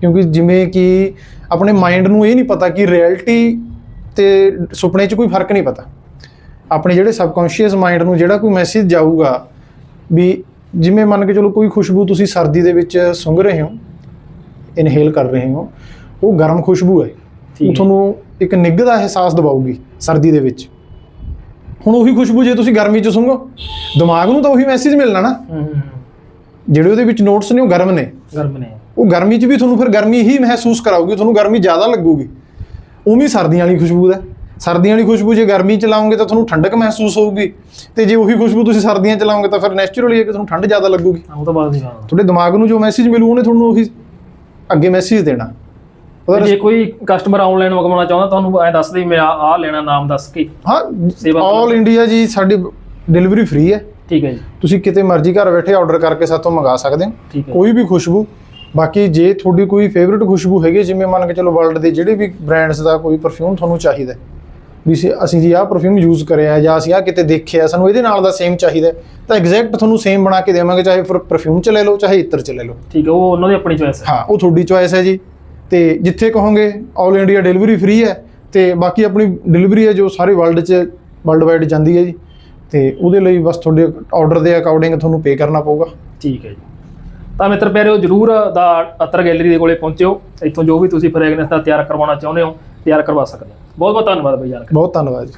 ਕਿਉਂਕਿ ਜਿਵੇਂ ਕਿ ਆਪਣੇ ਮਾਈਂਡ ਨੂੰ ਇਹ ਨਹੀਂ ਪਤਾ ਕਿ ਰਿਐਲਿਟੀ ਤੇ ਸੁਪਨੇ 'ਚ ਕੋਈ ਫ਼ਰਕ ਨਹੀਂ ਪਤਾ। ਆਪਣੇ ਜਿਹੜੇ ਸਬਕੌਂਸ਼ੀਅਸ ਮਾਈਂਡ ਨੂੰ ਜਿਹੜਾ ਕੋਈ ਮੈਸੇਜ ਜਾਊਗਾ ਵੀ ਜਿਵੇਂ ਮੰਨ ਕੇ ਚਲੋ ਕੋਈ ਖੁਸ਼ਬੂ ਤੁਸੀਂ ਸਰਦੀ ਦੇ ਵਿੱਚ ਸੁੰਘ ਰਹੇ ਹੋ ਇਨਹੇਲ ਕਰ ਰਹੇ ਹੋ ਉਹ ਗਰਮ ਖੁਸ਼ਬੂ ਹੈ। ਉਹ। ਤੁਹਾਨੂੰ ਇੱਕ ਨਿੱਘ ਦਾ ਅਹਿਸਾਸ ਦਿਵਾਊਗੀ ਸਰਦੀ ਦੇ ਵਿੱਚ। ਹੁਣ ਉਹੀ ਖੁਸ਼ਬੂ ਜੇ ਤੁਸੀਂ ਗਰਮੀ 'ਚ ਸੁੰਘੋ ਦਿਮਾਗ ਨੂੰ ਤਾਂ ਉਹੀ ਮੈਸੇਜ ਮਿਲਣਾ ਨਾ। ਜਿਹੜੇ ਉਹਦੇ ਵਿੱਚ ਨੋਟਸ ਨੇ ਉਹ ਗਰਮ ਨੇ। ਗਰਮ ਨੇ। ਉਹ ਗਰਮੀ 'ਚ ਵੀ ਤੁਹਾਨੂੰ ਫਿਰ ਗਰਮੀ ਹੀ ਮਹਿਸੂਸ ਕਰਾਊਗੀ ਤੁਹਾਨੂੰ ਗਰਮੀ ਜ਼ਿਆਦਾ ਲੱਗੂਗੀ। ਉਵੇਂ ਸਰਦੀਆਂ ਵਾਲੀ ਖੁਸ਼ਬੂ ਦਾ। ਸਰਦੀਆਂ ਵਾਲੀ ਖੁਸ਼ਬੂ ਜੇ ਗਰਮੀ 'ਚ ਲਾਓਗੇ ਤਾਂ ਤੁਹਾਨੂੰ ਠੰਡਕ ਮਹਿਸੂਸ ਹੋਊਗੀ। ਤੇ ਜੇ ਉਹੀ ਖੁਸ਼ਬੂ ਤੁਸੀਂ ਸਰਦੀਆਂ 'ਚ ਲਾਓਗੇ ਤਾਂ ਫਿਰ ਨੈਚੁਰਲੀ ਹੈ ਕਿ ਤੁਹਾਨੂੰ ਠੰਡ ਜ਼ਿਆਦਾ ਲੱਗੂਗੀ। ਉਹ ਤੋਂ ਬਾਅਦ ਦੀ ਗੱਲ ਤੁਹਾਡੇ ਦਿਮਾਗ ਨੂੰ ਜੋ ਮੈਸੇਜ ਮਿਲੂ ਉਹਨੇ ਤੁਹਾਨੂੰ ਉਹੀ ਅੱਗੇ ਮੈਸੇਜ ਦੇਣਾ। ਉਹਦਾ ਜੇ ਕੋਈ ਕਸਟਮਰ ਆਨਲਾਈਨ ਮੰਗਵਾਉਣਾ ਚਾਹੁੰਦਾ ਤੁਹਾਨੂੰ ਐ ਦੱਸ ਦੇ ਮੈਂ ਆ ਲੈਣਾ ਨਾਮ ਦੱਸ ਕੇ। ਹਾਂ ਸੇਵਾ ਆਲ ਇੰਡੀਆ ਜੀ ਸਾਡੀ ਡਿਲੀਵਰੀ ਫ੍ਰੀ ਹੈ। ਠੀਕ ਹੈ ਜੀ। ਤੁਸੀਂ ਕਿਤੇ ਮਰਜ਼ੀ ਘਰ ਬੈਠੇ ਆਰਡਰ ਕਰਕੇ ਸਾਤੋਂ ਮੰਗਾ ਸਕਦੇ ਹੋ। ਕੋਈ ਵੀ ਖੁਸ਼ਬੂ। ਬਾਕੀ ਜੇ ਤੁਹਾਡੀ ਕੋਈ ਫੇਵਰਿਟ ਖੁਸ਼ਬੂ ਹੈਗੀ ਜਿਵੇਂ ਮੰਨ ਕੇ ਚਲੋ ਵਰਲਡ ਦੇ ਜਿਹੜੇ ਵੀ ਬ੍ਰਾਂਡਸ ਦਾ ਕੋਈ ਪਰਫਿਊਮ ਤੁਹਾਨੂੰ ਚਾਹੀਦਾ ਵੀ ਅਸੀਂ- ਜੀ ਆਹ ਪਰਫਿਊਮ ਯੂਜ਼ ਕਰਿਆ ਜਾਂ ਅਸੀਂ ਆਹ ਕਿਤੇ ਦੇਖਿਆ ਸਾਨੂੰ ਇਹਦੇ ਨਾਲ ਦਾ ਸੇਮ ਚਾਹੀਦਾ ਤਾਂ ਐਗਜ਼ੈਕਟ ਤੁਹਾਨੂੰ ਸੇਮ ਬਣਾ ਕੇ ਦੇਵਾਂਗੇ ਚਾਹੇ ਪਰਫਿਊਮ ਚ ਲੈ ਲਓ ਚਾਹੇ ਇਤਰ ਚ ਲੈ ਲਓ। ਠੀਕ ਹੈ ਉਹ ਉਹਨਾਂ ਦੀ ਆਪਣੀ ਚੋਇਸ ਹੈ। ਹਾਂ ਉਹ ਤੁਹਾਡੀ ਚੋਇਸ ਹੈ ਜੀ। ਤੇ ਜਿੱਥੇ ਕਹੋਗੇ ਆਲ ਇੰਡੀਆ ਡਿਲੀਵਰੀ ਫ੍ਰੀ ਹੈ ਤੇ ਬਾਕੀ ਆਪਣੀ ਡਿਲੀਵਰੀ ਹੈ ਜੋ ਸਾਰੇ ਵਰਲਡ 'ਚ ਵਰਲਡ ਵਾਈਡ ਜਾਂਦੀ ਹੈ ਜੀ। ਤੇ ਉਹਦੇ ਲਈ ਬਸ ਤੁਹਾਡੇ ਆਰਡਰ ਦੇ ਅਕੋਰਡਿੰਗ ਤੁਹਾਨੂੰ ਪੇ ਕਰਨਾ ਪਊਗਾ। ਠੀਕ ਹੈ ਜੀ। ਤਾਂ ਮਿੱਤਰ ਪਿਆਰਿਓ ਜਰੂਰ ਦਾ ਅਤਰ ਗੈਲਰੀ ਦੇ ਕੋਲੇ ਪਹੁੰਚਿਓ। ਇੱਥੋਂ ਜੋ ਵੀ ਤੁਸੀਂ ਫ੍ਰੈਗਨੈਂਸ ਦਾ ਤਿਆਰ ਕਰਵਾਉਣਾ ਚਾਹੁੰਦੇ ਹੋ ਤਿਆਰ ਕਰਵਾ ਸਕਦੇ ਹੋ। ਬਹੁਤ ਬਹੁਤ ਧੰਨਵਾਦ ਬਈ ਜਾਣਕਾਰੀ ਬਹੁਤ ਧੰਨਵਾਦ ਜੀ।